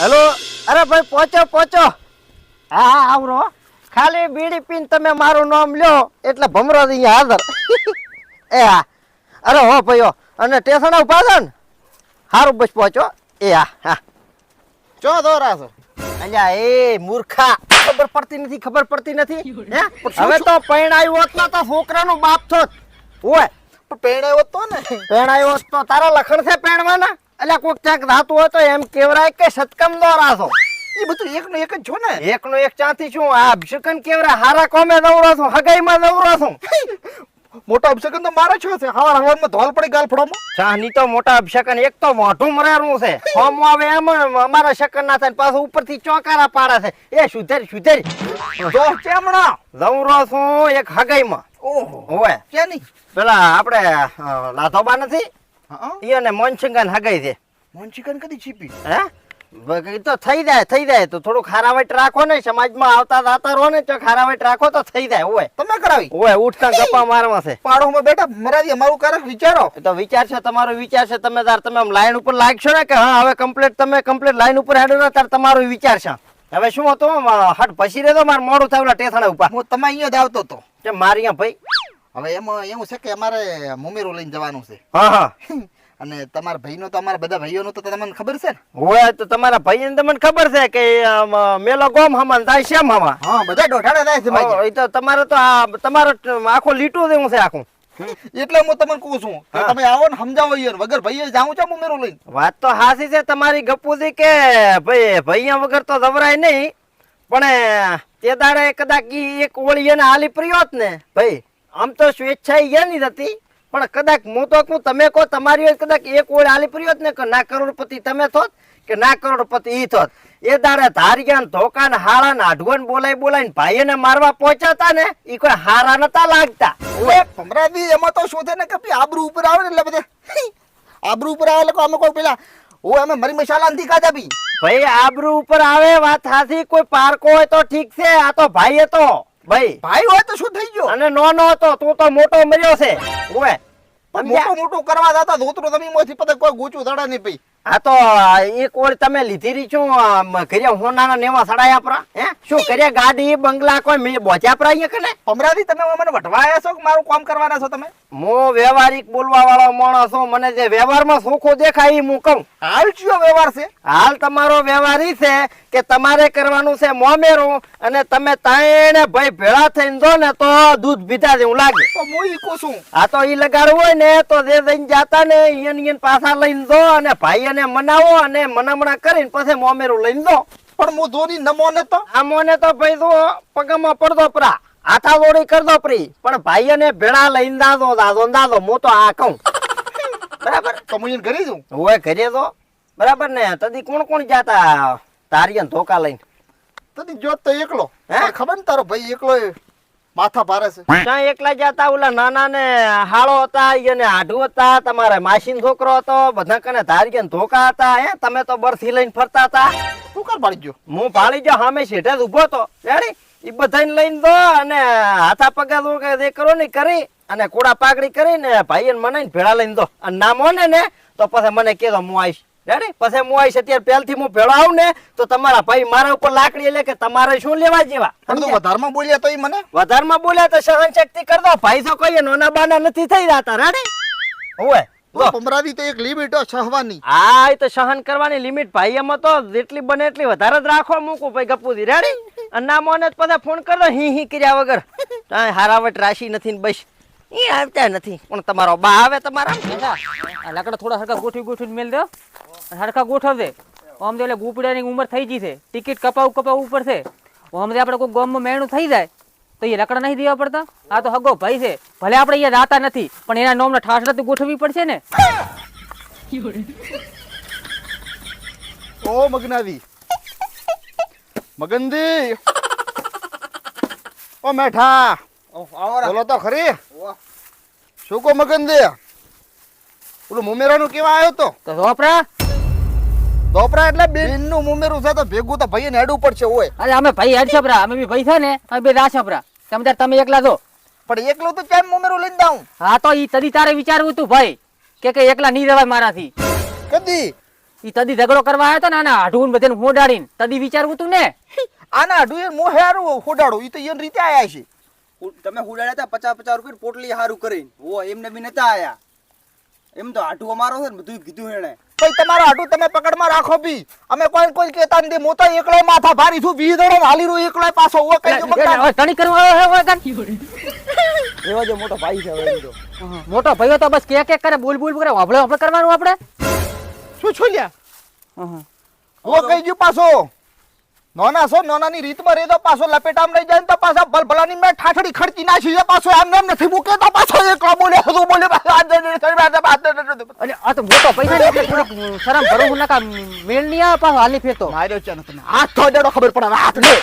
Hello? અરે ભાઈ પહોંચો પહોંચો. હા હા આવરો. ખાલી બીડી પીને તમે મારું નામ લ્યો એટલે ભમરો અહીંયા હાજર. એ હા. અરે હો ભાઈઓ અને સ્ટેશન ઊભા છો ને? સારું બસ પહોંચો. એ હા હા. ચો દોરા છો? અલ્યા એ મૂર્ખા. ખબર પડતી નથી ખબર પડતી નથી. હે? હવે તો પરણાયું હોત ને તો છોકરાનો બાપ થોત. ઓય. પણ પેણાયો તો ને. પરણાયું હોત તો તારા લખણ છે પહેણવાના અલ્યા કોક ક્યાંક ધાતું હોય તો એમ કેવરાય કે સતકમ દોરા છો. એ બધું એક નું એક જ છો ને? એકનો એક ચાંથી છું આ અભિષેકન કેવરા હારા કોમે નવરો છું? હગાઈમાં નવરો છું? મોટા અભિષેકન તો મારા છો છે. હવાર હવારમાં ધોલ પડી ગાલ ફળોમાં ચાની તો મોટા અભિષેકન એક તો મોઢું મરારું છે. ફોમ આવે એમ અમારા શકન ના થાય ને પાછું ઉપરથી ચોકારા પાડે છે. એ સુધર સુધેર. જો ચેમણા નવરો છું એક હગાઈમાં. ઓહો. હોય કે નહીં પેલા આપણે લાધોબા નથી? હા? ઈ મોનસિંગન હગાઈ છે મોન કદી છીપી હે? તો થઈ જાય થઈ જાય. તો થોડુંક હારાવટ રાખો ને સમાજમાં આવતા જાતા રહો ને તો હારાવટ રાખો તો થઈ જાય હોય તમે કરાવી? હોય ઉઠતા ગપ્પા મારવા છે. પાડોમાં બેઠા મરાદી અમારું કારક વિચારો. તો વિચાર છે તમારો વિચાર છે તમે તાર તમે લાઈન ઉપર લાગશો ને કે હા હવે કમ્પ્લીટ તમે કમ્પ્લીટ લાઈન ઉપર હેડો ને તાર તમારો વિચાર છે. હવે શું હતું હટ પછી રહેતો મારે મોડું થાય ટેથાણા ઉપર. હું તમે અહીંયા જ આવતો હતો. કે મારી ભાઈ? હવે એમાં એવું છે કે અમારે મુમેરો લઈને જવાનું છે. હા હા. અને તમારા ભાઈનો તો અમારા બધા ભાઈઓનો તો તમને ખબર છે ને? હોય તો તમારા ભાઈ ને તમને ખબર છે કે મેલો ગોમ હમન થાય શ્યામ હમા હા બધા દોઢાડા થાય છે ભાઈ તો તમારે તો આ તમારો આખો લીટો લીટું છે આખું. એટલે હું તમને કહું છું કે તમે આવો ને સમજાવો યાર વગર ભાઈએ જાઉં છે મુમેરો લઈને? વાત તો હાસી છે તમારી ગપુજી કે ભાઈ ભૈયા વગર તો દવરાય નહીં. પણ તે દાડે કદાચ એક ઓળી એને હાલી પ્રિયોત ને. ભાઈ આમ તો સ્વેચ્છા ઈ નહીં હતી. પણ કદાચ હું તો કહું તમે કહો તમારી કદાચ એક ઓળી હાલી હોત ને કે ના કરોડપતિ તમે થોત કે ના કરોડપતિ ઈ થોત. એ દાડે ધારિયા ને ધોકા ને હારા ને આઢવન બોલાઈ બોલાઈને ભાઈને મારવા પહોંચાતા ને ઈ કોઈ હારા નતા લાગતા. ઓય ભમરાદી એમાં તો શું છે ને કે ભઈ આબરૂ ઉપર આવે ને એટલે બધે. આબરૂ ઉપર આવે એટલે અમે કોઈ પેલા ઓ અમે મરી મસાલા નથી ખાતા બી ભાઈ આબરૂ ઉપર આવે વાત હાથી કોઈ પારકો હોય તો ઠીક છે આ તો ભાઈ હતો ભાઈ ભાઈ હોય તો શું થઈ ગયો? અને નો નો હતો તું તો મોટો મર્યો છે. ઓવે પણ મોટો મોટું કરવા જતા ધોતરો તમે મોથી પતે કોઈ ગોચું ધડા નહીં પઈ આ તો એક કોળ તમે લીધી રહી છું? કર્યા હોનાના નેવા સડાયા પરા હે? શું કર્યા ગાડી બંગલા કોઈ મેં બોચ્યા પરા અહીંયા કને? ભમરાદી તમે મને વટવાયા છો કે મારું કામ કરવાના છો તમે? મો વ્યવહારિક બોલવા વાળો માણસ છું મને જે વ્યવહારમાં સુખો દેખાય એ હું કહું. હાલ કયો વ્યવહાર છે? હાલ તમારો વ્યવહાર ઈ છે કે તમારે કરવાનું છે મોમેરું અને તમે તાણે ભાઈ ભેળા થઈને જો ને તો દૂધ પીધા જેવું લાગે. તો હું ઈ કહું છું. આ તો ઈ લગાડવું હોય ને તો જે દઈને જાતા ને ઈયન ઈયન પાછા લઈને દો અને ભાઈ એને મનાવો અને મનામણા કરીને પછી મોમેરું લઈને દો પણ હું ધોની નમો ને તો? આ મોને તો ભાઈ દો પગમાં પડદો પરા. હાથા દોડી કરદો પરી. પણ ભાઈ ને ભેળા લઈને દાદો દાદો દાદો હું તો આ કહું. બરાબર. તો હું ઘરે કરી દઉં હોય ઘરે તો બરાબર ને? તદી કોણ કોણ જાતા? તારી ધોકા લઈને. તદી જોત તો એકલો. હે? ખબર ને તારો ભાઈ એકલો માથા ભારે છે. ત્યાં એકલા જતા? ઓલા નાના ને હાળો હતા એને આઢું હતા તમારે માસીન છોકરો હતો બધા કને ધારિયન ધોકા હતા હે? તમે તો બરથી લઈને ફરતા હતા. તું કર પાડી ગયો? હું ભાળી ગયો સામે શેઠે જ ઊભો તો રેડી? એ બધાને લઈને દો અને હાથા પગા દો કે કરો ને કરી અને કોડા પાકડી કરીને ભાઈ મને ભેળા લઈને દો. અને નામો ને ને તો પછી મને કહેતો હું આવીશ. રેડી પછી હું આવીશ અત્યારે પહેલથી હું ભેળો આવું ને તો તમારા ભાઈ મારા ઉપર લાકડી એટલે કે તમારે શું લેવા જેવા? પણ તું વધારમાં બોલ્યા તો મને? વધારમાં બોલ્યા તો સહન શક્તિ કર દો. ભાઈ તો કહીએ નાના બાના નથી થઈ રહ્યા હોય લો ભમરાદી તો એક લિમિટ હો સહવાની. એ તો સહન કરવાની લિમિટ ભાઈ એમાં તો જેટલી બને એટલી વધારે જ રાખવા મૂકું ભાઈ ગપુજી રેડી અને ના મોને પછી ફોન કરી હી હી કર્યા વગર. હારાવટ રાશી નથી ને બસ. એ આવતા નથી. પણ તમારો બા આવે તમારા? આ લાકડા થોડા હરખા ગોઠવી ગોઠવીને મેલ દો. હરખા ગોઠવજે. આમ તો એટલે ગુપડાની ઉંમર થઈ ગઈ છે. ટિકિટ કપાવ કપાવ ઉપર છે. આમ તો આપણે કોઈ ગામમાં મેણું થઈ જાય તો એ લાકડા નહીં દેવા પડતા. આ તો હગો ભાઈ છે. ભલે આપણે અહીંયા રાતા નથી પણ એના નોમને ઠાસડા તો ગોઠવવી પડશે ને. ઓ મગનાવી. મગનદી ઓ મેઠા. બોલો તો ખરી. શું કો મગનદી ઓલું મુમેરાનું કેવા આવ્યો તો? ધોપરા? ધોપરા એટલે બેન. નું મુમેરું છે તો ભેગું તો ભાઈ હેડવું પડશે હોય અરે અમે ભાઈ હેડ છપરા અમે બી ભાઈ છે ને અમે બે રા છપરા તમે તમે એકલા છો? પણ એકલું તો કેમ મુમેરું લઈને જાઉં? હા તો ઈ તદી તારે વિચારવું તું ભાઈ કે કે એકલા નહીં રહેવાય મારાથી. કદી? ઈ તદી ઝઘડો કરવા આવ્યો તો ને આના હાડું બધાને હોડાડીને તદી વિચારવું તું ને? આના અઢું એ મોહે હારું ઈ તો એની રીતે આયા છે. તમે હુડાડ્યા હતા પચાસ પચાસ રૂપિયા પોટલી સારું કરીને. ઓ એમને બી નતા આયા. એમ તો આટું અમારો છે ને બધું કીધું એને ભાઈ તમારો હાટું તમે પકડમાં રાખો બી. અમે કોઈ કોઈ કહેતા નથી. હું તો એકલો માથા ભારી છું વીસ દડો હાલી રહ્યો એકલો પાછો. ઓ કઈ તણી કરવા આવ્યો હોય કાન? એવા જે મોટો ભાઈ છે હવે. મોટો ભાઈઓ તો બસ કે કે કરે બોલ બોલ કરે. આપણે આપણે કરવાનું આપણે? શું છું લ્યા ઓ કઈ ગયું પાછો? નોના છો નોનાની રીતમાં રે તો પાછો લપેટામ લઈ જાય તો પાછા ભલભલાની મેં ઠાઠડી ખડતી નાખી છે પાછો આમ નામ નથી મૂકે તો પાછો એક બોલે હજુ બોલે અને આ તો મોટો પૈસા એટલે થોડીક શરમ ભરો હું નકા મેળ નહીં આવે પાછો હાલી ફેતો માર્યો છે તને હાથ તો દેડો ખબર પડે હાથ દે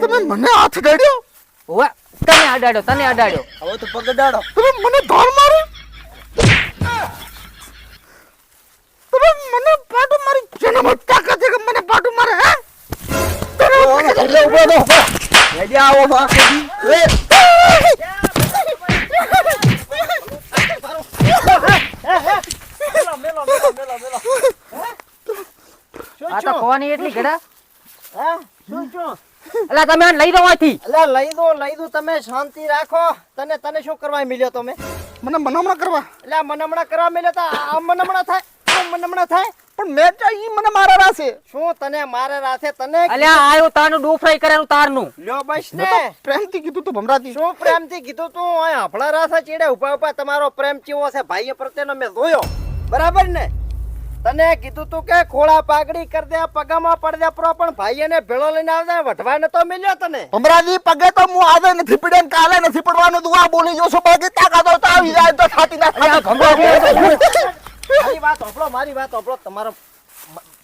તમે મને હાથ દેડ્યો ઓવા તને અડાડ્યો તને અડાડ્યો. હવે તો પગ અડાડો. તમે મને ધોર મારો? તમે મને પાડો મારી જન્મ તાકાત પાટું મારે હે? એટલે ઊભો તો હેડી આવો. બા આ તો ખવાની એટલી ગડા હા? શું શું અલા તમે લઈ દો અહીંથી. એટલે લઈ દો લઈ દો તમે શાંતિ રાખો. તને તને શું કરવા મિલ્યો તમે? મને મનામણા કરવા. એટલે મનમણા કરવા મળ્યો તો આ મનમણા થાય આ મનમણા થાય. પણ મેં ઈ મને મારા રાસે શું તને મારા રાસે તને અલ્યા આયો તારનું ડૂ ફ્રાય કરેલું તારનું. લ્યો બસ ને. પ્રેમથી કીધું તો ભમરાતી શું પ્રેમથી કીધું તું? અહીં આપણા રાસા ચીડે ઊભા ઊભા તમારો પ્રેમ ચીવો છે. ભાઈ પ્રત્યેનો મેં જોયો. બરાબર ને? તને કીધું તું કે ખોળા પાઘડી કર દે પગામાં પડ દે પ્રો પણ ભાઈ એને ભેળો લઈને આવજે વઢવા નતો મિલ્યો તને. ભમરાજી પગે તો હું આજે નથી પડે ને કાલે નથી પડવાનું દુઆ બોલી જોશો બાકી તાકાતો તો આવી જાય તો છાતી ના મારી વાત હોભળો મારી વાત હોભળો. તમારો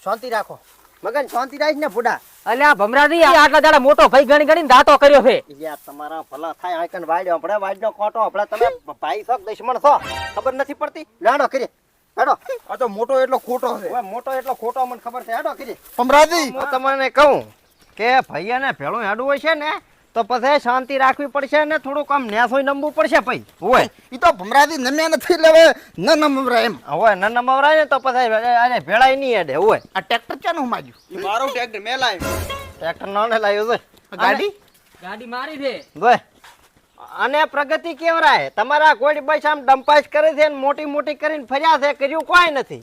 શાંતિ રાખો. મગન શાંતિ રાખ ને ફૂડા અલે આ ભમરાજી આટલા દાડા મોટો ભાઈ ગણી ગણી દાતો કર્યો છે. યાર તમારા ભલા થાય આઈકન વાડ્યો. આપણે વાડનો કોટો આપણે તમે ભાઈ છો કે દુશ્મન છો? ખબર નથી પડતી? લાડો કરી હેડો. આ તો મોટો એટલો ખોટો છે. ઓય મોટો એટલો ખોટો મને ખબર છે. હેડો કરી ભમરાજી! હું તમને કહું કે ભૈયાને ભેળું હેડવું હોય છે ને તો પછી શાંતિ રાખવી પડશે ને થોડુંક આમ ન્યાસોય નમવું પડશે ભાઈ. હોય એ તો ભમરાથી નમ્યા નથી એટલે હવે ન નમવરા એમ. હોય ન નમવરા ને તો પછી અરે ભેળાય નહીં એડે હોય આ ટ્રેક્ટર ચાનું માજ્યું ઈ મારો ટ્રેક્ટર મેં લાવ્યો. ટ્રેક્ટર નો લાવ્યો છે ગાડી? ગાડી મારી છે. ભાઈ અને પ્રગતિ કેવરાય તમારા કોઈ બસ આમ ડંપાસ કરે છે ને મોટી મોટી કરીને ફર્યા છે કર્યું કોઈ નથી.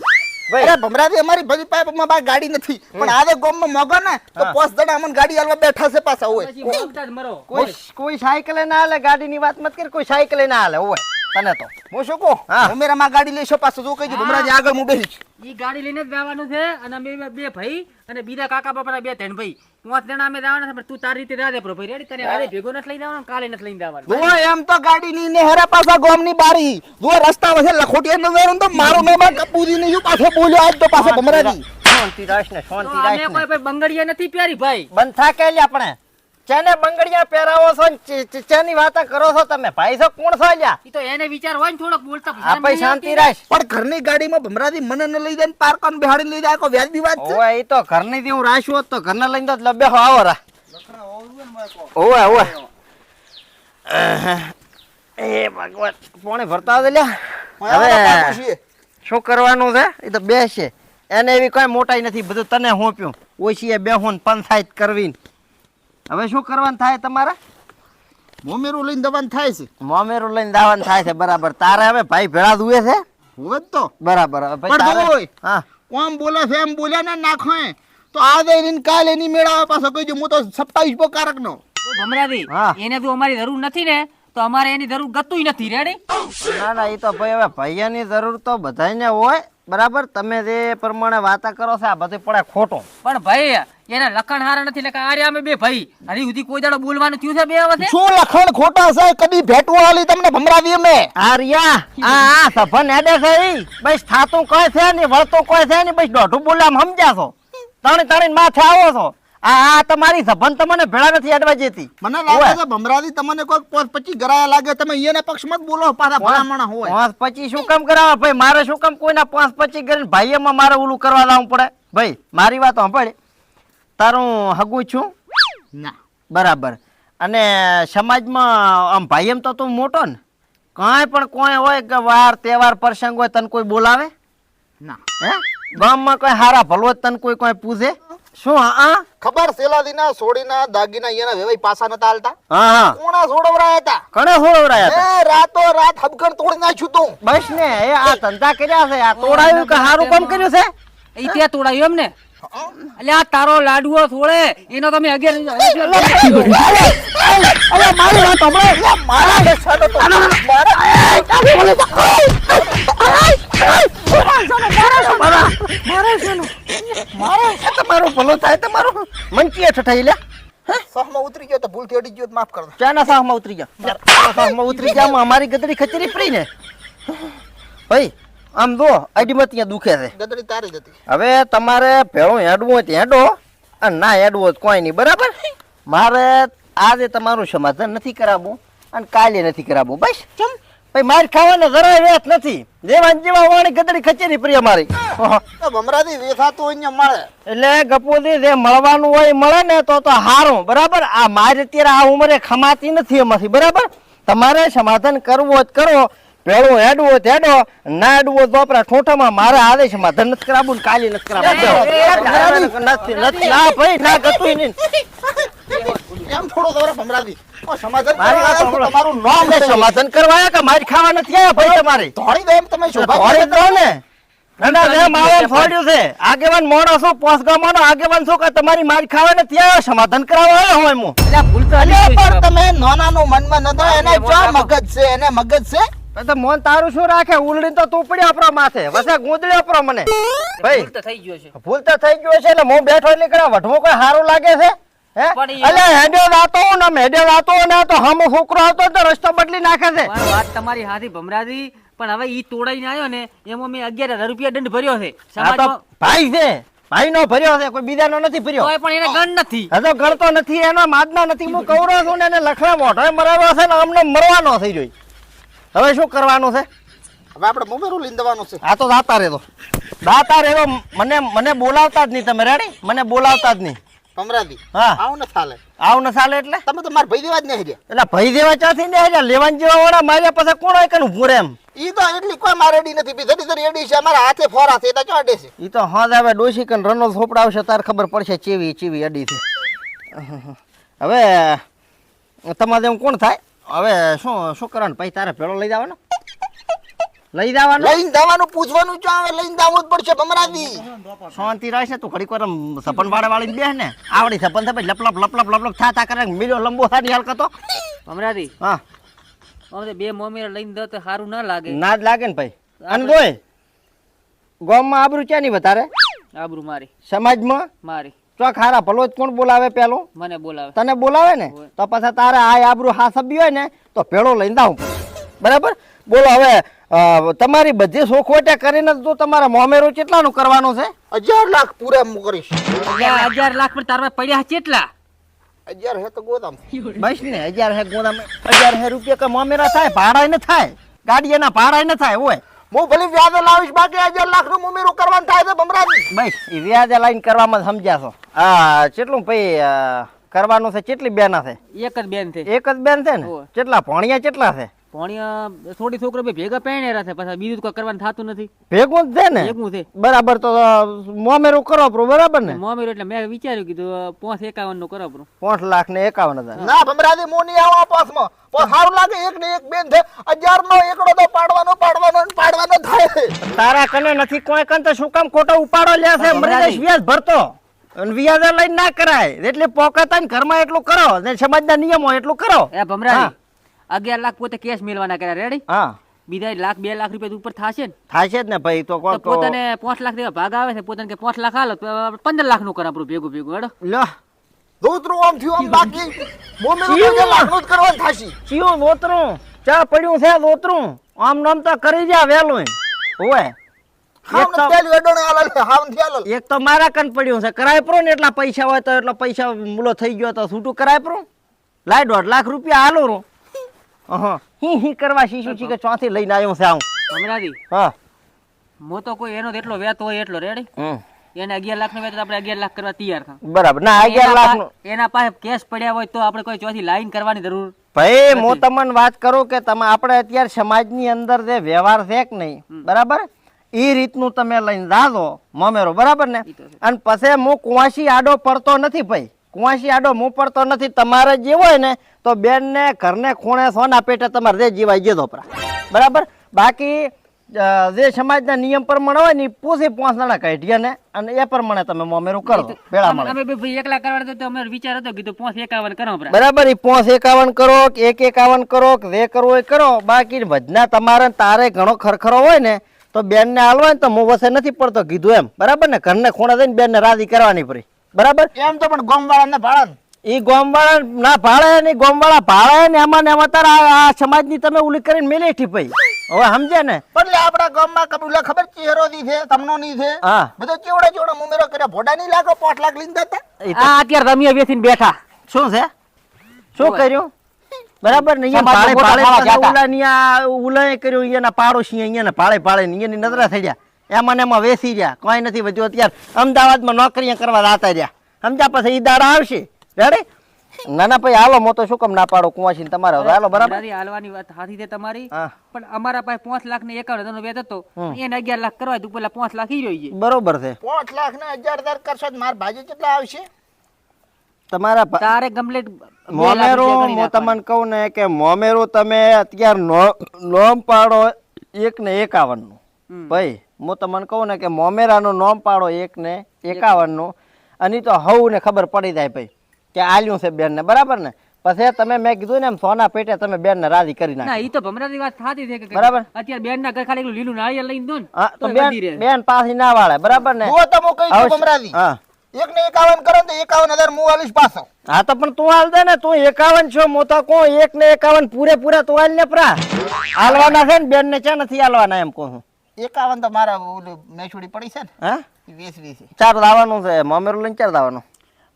અરે ભમરાજી અમારી ભજી પાઇપમાં બા ગાડી નથી. પણ આજે ગામમાં મોગો ને તો પોસ દડા અમને ગાડી આલવા બેઠા છે પાછા હોય કોઈ કોઈ સાયકલ ના હાલે ગાડીની વાત મત કર કોઈ સાયકલે ના હાલે હોય તને તો. હું શું કહું? હા. ઉમેરામાં ગાડી લઈશો પાછો જો કઈ ભમરાજી આગળ હું બેસીશ ઈ ગાડી લઈને જ જવાનું છે અને અમે બે- ભાઈ અને બીજા કાકા બાપાના બે ત્રણ ભાઈ. પાંચ જણા અમે જવાના છે પણ તું તારી રીતે રાધે પ્રો ભાઈ. રેડી તને આજે ભેગો નથી લઈ જવાનો કાલે નથી લઈને જવાનું. જો એમ તો ગાડી ની ને હેરા પાછા ગામની બારી. જો રસ્તા વસે લખોટી વેરું તો મારું નામ કપૂરી નહીં પાછો બોલ્યો આજ તો પાછો ભમરાજી. શાંતિ રાખ ને. શાંતિ રાખ ને કોઈ ભાઈ બંગડીયા નથી પ્યારી ભાઈ. બંધ થા કે લ્યા આપણે. ચેને બંગડિયા પહેરાવો છો ને ચેની વાતો કરો છો તમે? ભાઈ છો કોણ છો લ્યા? ઈ તો એને વિચાર હોય ને થોડોક બોલતા આ ભાઈ શાંતિ રાખ. પણ ઘરની ગાડીમાં ભમરાજી મને ન લઈ જાય ને પાર્ક ને બેહાડી લઈ જાય કો વ્યાજબી વાત છે? ઓય એ તો ઘરની થી હું રાખ્યો હોત તો ઘરને લઈને તો લબે હો આવો રા. ઓય ઓય એ ભગવાન પોણે ભરતા દે લ્યા? હવે શું કરવાનું છે? એ તો બે છે એને એવી કઈ મોટાઈ નથી બધું તને હોપ્યું ઓછી બેહું પંચાયત કરવી હવે શું કરવાનું થાય તમારે? મોમેરું લઈને દવાનું થાય છે. મોમેરું લઈને દાવાનું થાય છે બરાબર. તારે હવે ભાઈ ભેળા દુએ છે? હોય તો. બરાબર હવે ભાઈ તારે- હા. ઓમ બોલે છે એમ બોલ્યા ને નાખો. તો આ દે ને કાલે એની મેળા પાછો કહી દઉં હું તો સપ્તાવીસ બો કારક નો ભમરાજી હા. એને તો અમારી જરૂર નથી ને. તો અમારે એની જરૂર ગતુંય નથી રેડી ના ના એ તો ભાઈ હવે ભાઈયાની જરૂર તો બધાને હોય. બરાબર? તમે જે પ્રમાણે વાતા કરો છો આ બધું પડે ખોટો. પણ ભાઈ એને લખણ હારા નથી ને આરે અમે બે ભાઈ. હરી સુધી કોઈ દાડો બોલવાનું થયું છે બે વખત? શું લખણ ખોટા છે? કદી ભેટવો આલી તમને ભમરાવી અમે આર્યા રિયા આ આ સફન હેડે છે ઈ બસ થાતું કોઈ છે નહીં વળતું કોઈ છે નહીં બસ દોઢું બોલામ સમજ્યા છો. તણી તણી માથે આવો છો. આ તમારી સભન તમને ભેળા નથી અડવા જતી મને લાગે છે ભમરાવી તમને કોઈ પોત પછી ગરાયા લાગે તમે એના પક્ષમાં જ બોલો પાછા ભલામણા હોય. પાંચ પચી શું કામ કરાવે? ભાઈ મારે શું કામ કોઈના પાંચ પચી કરીને ભાઈએમાં મારે ઓલું કરવા લાવવું પડે? ભાઈ મારી વાત સાંભળ. તારું હગું છું? ના. બરાબર. અને સમાજમાં આમ ભાઈ એમ તો તું મોટો ને. કાંઈ પણ કોઈ હોય કે વાર તહેવાર પ્રસંગ હોય તને કોઈ બોલાવે? ના. હે? ગામમાં કોઈ હારા ભલો તને કોઈ કોઈ પૂછે? શું હા ખબર સેલાદીના સોડીના દાગીના અહીંયાના વેવાઈ પાસા નતા હાલતા હા હા કોણા સોડવરાયા હતા કણે સોડવરાયા હતા એ રાતો રાત હબકણ તોડી નાખ્યું તું બસ ને એ આ ધંધા કર્યા છે આ તોડાયું કે હારું કામ કર્યું છે એ ત્યાં તોડાયું એમ ને એટલે આ તારો લાડુઓ થોડે એનો તમે અગિયાર અરે મારી વાત સાંભળો મારા મારા તમારું ભલું થાય તમારું ઠઠાઈ લે સહમાં ઉતરી ગયો તો ભૂલથી અડી ગયો માફ કરો ચાના સાહમાં ઉતરી જા. ચાના સાહમાં ઉતરી આમાં અમારી ગદડી ખચરી પડી ને. ભાઈ આમ જો અડીમાં ત્યાં દુખે છે. ગદડી તારી જ હતી. હવે તમારે ભેળો હેડવું હોય તો હેડો અને ના હેડવું હોય કોઈ નહીં બરાબર? મારે આજે તમારું સમાધાન નથી કરાવવું અને કાલે નથી કરાવવું બસ? ચમ ભાઈ માર ખાવાને જરાય વેત નથી. જેવા જેવા વાણી ગદડી ખચેરી પ્રિય મારી તો ભમરાથી વેથા તો મળે. એટલે ગપુદી જે મળવાનું હોય મળે ને તો તો હારું બરાબર? આ મારે અત્યારે આ ઉંમરે ખમાતી નથી એમાંથી બરાબર? તમારે સમાધાન કરવું હોય તો કરો. પેલો હેડવું તેડો ના હેડવું તો આપણા ઠોઠામાં મારે આદે માધન નથી કરાવું ને કાલી નથી કરાવું નથી નથી. ના ભાઈ ના ગતું નહીં. એમ થોડો તમારે ભમરાતી. તમારું નામ લે સમાધાન કરવાયા કે મારી ખાવા નથી આયા ભાઈ તમારે? ધોળી દો તમે શોભા. ધોળી દો ને. છે. આગેવાન કે તમારી મારી ખાવા નથી આવ્યો? સમાધાન કરાવવા આવ્યો હું એમ. ભૂલ તો અલે હજી પણ કોઈ તમે નાનાનું મનમાં નતો એને ચા મગજ છે? એને મગજ છે? તો મોન તારું શું રાખે? ઉલડી તો તું પડી આપણા માથે. વસે ગુંદડી આપરો મને. ભાઈ ભૂલ તો થઈ ગયો છે. ભૂલ તો થઈ ગયો છે એટલે હું બેઠો નીકળ્યા. વઢવું કોઈ સારું લાગે છે? અલે હેડે રાતો ને મેડે રાતો ને તો હમ છોકરો હતો તો રસ્તો બદલી નાખે છે. પણ વાત તમારી હાથી ભમરાજી પણ હવે ઈ તોડાઈને આવ્યો ને એમાં મેં અગિયાર હજાર રૂપિયા દંડ ભર્યો છે. આ તો સમાજમાં ભાઈ છે ભાઈ નો ભર્યો છે કોઈ બીજાનો નથી ભર્યો. તોય પણ એને ગણ નથી. હજુ ગણતો નથી એનો માદના નથી. હું કવરો છું ને એને લખડા મોઢો મરાવ્યો છે ને અમને મરવાનો થઈ જોઈ. હવે શું કરવાનું છે? હવે આપણે મુમેરું લઈને દેવાનું છે. આ તો દાતા રહેતો દાતા રહેતો મને મને બોલાવતા જ નહીં તમે રેડી મને બોલાવતા જ નહીં. ભમરાથી હા. આવું ન ચાલે આવ ન ચાલે એટલે? તમે તો મારા ભાઈ દેવા જ નહીં રહ્યા એટલે ભાઈ દેવા ચાથી ને એટલે લેવાન જેવા વાળા માર્યા પછી કોણ હોય એમ? ઈ તો એટલી કોઈ મારે રેડી નથી. પી ધરી ધડી એડી છે. અમારા હાથે ફોરા છે એટલે ચો અડે છે? ઈ તો હા હવે ડોશી કન રનો આવશે તાર ખબર પડશે ચેવી ચેવી અડી છે. હવે તમારે એમ કોણ થાય? હવે શું શું કરવાનું? પછી તારે ભેળો લઈ જવાનો? લઈ જવાનો? લઈને જવાનું પૂછવાનું જો આવે? લઈને જવું જ પડશે ભમરાજી. શાંતિ રહેશે તું ઘડીક વાર સપન વાળા વાળી બેહ ને. આવડી સપન થાય લપલપ લપલપ લપલપ થા થા કરે મીડિયો લંબો થા ની હલકતો. ભમરાજી. હા. હવે બે મમ્મી લઈને દો તો સારું ના લાગે. ના જ લાગે ને ભાઈ. અને ગોય ગામમાં આબરૂ ક્યાં નહીં વધારે? આબરૂ મારી. સમાજમાં? મારી. ચોક હારા ભલો જ કોણ બોલાવે પેલું? મને બોલાવે. તને બોલાવે ને? તો પછી તારે આ આબરૂ હા સભ્ય હોય ને તો પેળો લઈને દાવ બરાબર? બોલો હવે તમારી બધી સોખવટે કરીને તો તમારે મોમેરું કેટલાનું કરવાનું છે? હજાર લાખ પૂરા હું કરીશ. અગિયાર હજાર લાખ પણ તારમાં પડ્યા છે કેટલા? હજાર હે તો ગોદામ. બસ ને હજાર હે ગોદામ. હજાર હે રૂપિયા કે મોમેરા થાય? ભાડા ને થાય. ગાડી એના ભાડા ને થાય હોય. હું ભલે વ્યાજે લાવીશ બાકી હજાર લાખનું મોમેરો કરવાનું થાય છે બમરાજી બસ એ વ્યાજે લાઈન કરવામાં સમજાશો હા આ કેટલું ભાઈ કરવાનું છે? કેટલી બેના છે? એક જ બેન છે. એક જ બેન છે ને? કેટલા ભણિયા કેટલા છે? થોડી છોકરો ભેગા પહેણેરા છે પછી બીજું કોઈ કરવાનું થતું નથી. ભેગું જ છે ને? ભેગું છે. બરાબર તો મોમેરું કરો પ્રો બરાબર ને? મોમેરો એટલે મેં વિચાર્યું કીધું પાંચ એકાવનનું કરો બરું પાંચ લાખ ને એકાવન હજાર. ના ભમરાથી હું નહીં આવું આ પાસમાં પણ સારું લાગે એક ને એક બેન છે હજાર નો એકડો તો પાડવાનો પાડવાનો પાડવાનો થાય. તારા કને નથી કોઈ કન તો શું કામ ખોટો ઉપાડો લે છે? મરી વ્યાજ ભરતો. અને વ્યાજ લઈને ના કરાય. એટલે પોકાતા ને ઘરમાં એટલું કરો. ને સમાજના નિયમો એટલું કરો. એ ભમરાજી અગિયાર લાખ પોતે કેશ મેળવાના કર્યા. રેડી હા. બીજા લાખ બે લાખ રૂપિયા ઉપર થશે ને થશે જ ને ભાઈ તો કોણ પોતાને પાંચ લાખ દેવા ભાગ આવે છે. પોતાને કે પાંચ લાખ હાલો પંદર લાખનું કરે આપણું ભેગું ભેગું હેડો. લો. દોતરું આમ થયું આમ બાકી. તો લાખનું જ કરવાનું થશે. ચિયું દોતરું ચા પડ્યું છે દોતરું આમ નામ તો કરી જા વેલું હોય એક તો- મારા કન પડ્યું છે. કરાય પ્રો ને એટલા પૈસા હોય તો એટલા પૈસા મૂલો થઈ ગયો તો છૂટું કરાય પ્રો. લાય દોઢ લાખ રૂપિયા હાલો. હી હી કરવા શીશું છી કે ચોથી લઈને આવ્યો છે આવું ભમરાજી હા. મો તો કોઈ એનો એટલો વેત હોય એટલો રેડી? હમ. એને અગિયાર લાખ નો વેત આપણે અગિયાર લાખ કરવા તૈયાર થા. બરાબર. ના અગિયાર લાખ એના પાસે કેસ પડ્યા હોય તો આપણે કોઈ ચોથી લાઈન કરવાની જરૂર ભાઈ હું તમને વાત કરું કે તમે આપણે અત્યારે સમાજની અંદર જે વ્યવહાર છે કે નહીં બરાબર? એ રીતનું તમે લઈને જાજો મમેરો બરાબર ને. અને પછી હું કુવાસી આડો પડતો નથી ભાઈ. કુંવાસી આડો મું પડતો નથી તમારે જે હોય ને તો બેન ને ઘરને ખૂણે સોના પેટે તમારે જે જીવાય જે ધોપરા બરાબર? બાકી જે સમાજના નિયમ પ્રમાણે હોય ને પૂછી પાંચ નાણા કાઢીએ ને અને એ પ્રમાણે તમે મોમેરું કરો ભેળા મળે. અમે ભાઈ એકલા કરવા તો અમારો વિચાર હતો કીધું પાંચ એકાવન કરો બરાબર? ઈ પાંચ એકાવન કરો કે એક એકાવન કરો કે જે કરવો એ કરો. બાકી ભજના તમારે તારે ઘણો ખરખરો હોય ને તો બેન ને હાલવા ને તો હું વસે નથી પડતો કીધું એમ. બરાબર ને? ઘરને ખૂણે જઈને બેન ને રાજી કરવાની પડી. બરાબર? એમ તો પણ ગોમવાળાને ને. ઈ ગોમવાળા ના ભાડે ને ગોમવાળા ભાડે ને એમાં ને એમાં તારા આ- સમાજ સમાજની તમે ઉલી કરીને મેલી ઠી ભાઈ હવે સમજે ને? પણ લે ગામ ગામમાં કબૂલા ખબર ચહેરો ની છે તમનો ની છે? હા. બધો ચેવડા ચેવડા મુમેરો કર્યા. ભોડા નહીં લાગો પોટ લાખ લઈને દેતા આ અત્યારે રમીએ બેસીને બેઠા. શું છે? શું કર્યું? બરાબર ને અહીંયા પાળે પાળે ઉલા ની આ ઉલાએ કર્યું અહીંયાના પાડોશી અહીંયાના પાળે પાળે અહીંયા ની નજરા થઈ ગયા એમાં એમાં વેસી રહ્યા. કોઈ નથી વધ્યું. અત્યારે અમદાવાદમાં નોકરી કરવા રાતા રહ્યા. સમજા પછી ઈ દાડા આવશે. રેડી ના ના ભાઈ હાલો મોટો શું કામ ના પાડો? કુંવાસી તમારે હવે. હાલો બરાબર? હાલવાની વાત હાથી છે તમારી. પણ અમારા પાસે પાંચ લાખ ને એકાવન હજારનો વેત હતો. એને અગિયાર લાખ કરવા તું પેલા પાંચ લાખ ઈ રહ્યો છે બરોબર છે. પાંચ લાખ ને હજાર હજાર કરશો મારા માર ભાજી કેટલા આવશે? તમારા તારે કમ્પ્લીટ મોમેરો હું તમને કહું ને કે મોમેરો તમે અત્યારે નોમ પાડો એક ને એકાવનનું ભાઈ હું તમને કહું ને કે મોમેરાનું નોમ પાડો એક ને એકાવનનું અને તો હવને ખબર પડી જાય ભાઈ કે આલ્યું છે બેન ને બરાબર ને? પછી તમે મેં કીધું ને એમ સોના પેટે તમે બેન ને રાજી કરી નાખો. ઈ તો ભમરાની વાત થાતી છે કે બરાબર. અત્યારે બેન ના ઘર ખાલી એકલું લીલું નાળિયેર લઈને દો ને તો બેન બેન પાછી ના વાળે બરાબર ને? હું તો હું કઈ આવશે. દઉં હા. એક ને એકાવન કરો ને તો એકાવન હજાર હું આલીશ પાછો. હા તો પણ તું હાલ દે ને તું એકાવન છો મોતા તો કહું એક ને એકાવન પૂરેપૂરા તું હાલ ને પ્રા. હાલવાના છે ને બેન ને ચા નથી હાલવાના એમ કહું એકાવન તો મારા ઓલું મેસુડી પડી છે ને. હા? એ છે ચાર લાવવાનું છે મામેરું લઈને ચાર લાવવાનું?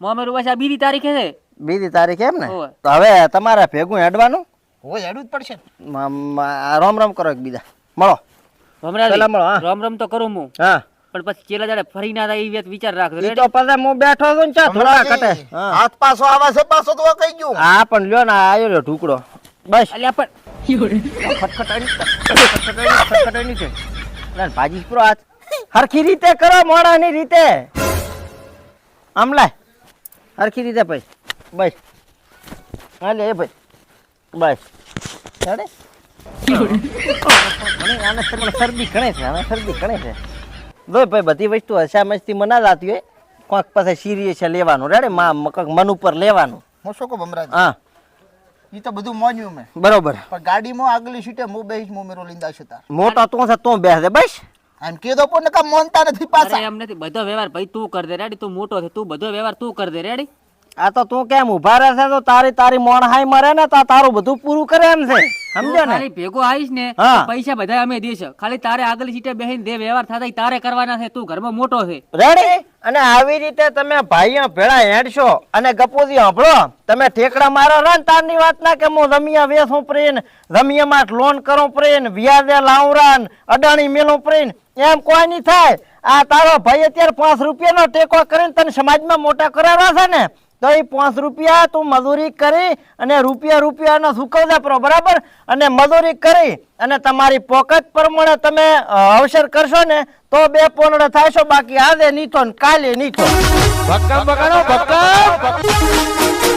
મામેરું પાછા બીજી તારીખે છે. બીજી તારીખે એમ ને? તો હવે તમારે ભેગું હેડવાનું? હોય હેડવું જ પડશે રોમ રોમ કરો એકબીજા. મળો. રમ રમ તો કરું હું. હા. પણ પછી ચેલા જાડે ફરી ના થાય એ વાત વિચાર રાખજો. ઈ તો પાસે હું બેઠો છું ને ચા થોડા કટે? હા. હાથ પાછો આવે છે પાછો તો કઈ ગયું. હા પણ લ્યો ને આયો લ્યો ઢુકડો. બસ. અલ્યા પણ ખટખટાઈ ખટખટાઈ ખટખટાઈ છે. ના, ભાજી પૂરો હાથ. હરખી રીતે કરો મોડાની રીતે. આમ લાય હરખી રીતે ભાઈ. બસ. હા લે એ ભાઈ. બસ. ચાલે મને આને મને શરદી ગણે છે હવે શરદી ઘણે છે. દોય ભાઈ બધી વસ્તુ હસામસથી મના જાતી હોય. કોઈક પાસે સિરિયસ લેવાનું. રેડે માં મન ઉપર લેવાનું. હું શું કહું ભમરાજી હા. એ તો બધું મોન્યું મેં. બરોબર. પણ ગાડીમાં આગલી સીટે મો બેહીશ મો મેરો લીંદા છે તાર મોટો તું છે તું બેસે બસ. આમ દો પણ કામ મોનતા નથી અરે પાછા એમ નથી બધો વ્યવહાર ભાઈ તું કર દે રેડી તું મોટો છે તું બધો વ્યવહાર તું કર દે રેડી? આ તો તું કેમ ઊભા રહેશે તો તારી તારી મોણ હાઈ મરે ને તો તારું બધું પૂરું કરે એમ છે. સમજ્યો તું ને ભેગો આવીશ ને પૈસા બધા અમે દેશ ખાલી તારે આગળ સીટે બેહીને દે વ્યવહાર થતા તારે કરવાના છે તું ઘરમાં મોટો છે. રેડી અને આવી રીતે તમે ભાઈઓ ભેળા હેડશો અને ગપોજી હંભળો. તમે ઠેકડા મારો ને તારની વાત ના કે હું રમિયા વેસું પ્રેન રમિયામાં લોન કરું પ્રેન વ્યાજે લાવરાન અડાણી મેલું પ્રેન એમ કોઈ નહીં થાય. આ તારો ભાઈ અત્યારે પાંચ રૂપિયાનો ટેકો કરીને તને સમાજમાં મોટા કરાવવા છે ને તો એ પાંચ રૂપિયા તું મજૂરી કરી અને રૂપિયા રૂપિયાનો સુકવતા પરો બરાબર? અને મજૂરી કરી અને તમારી પોકેટ પ્રમાણે તમે અવસર કરશો ને તો બે પોનડે થાશો બાકી આજે નીચો ને કાલે નીચો ભક્કમ બગાડો ભક્કમ.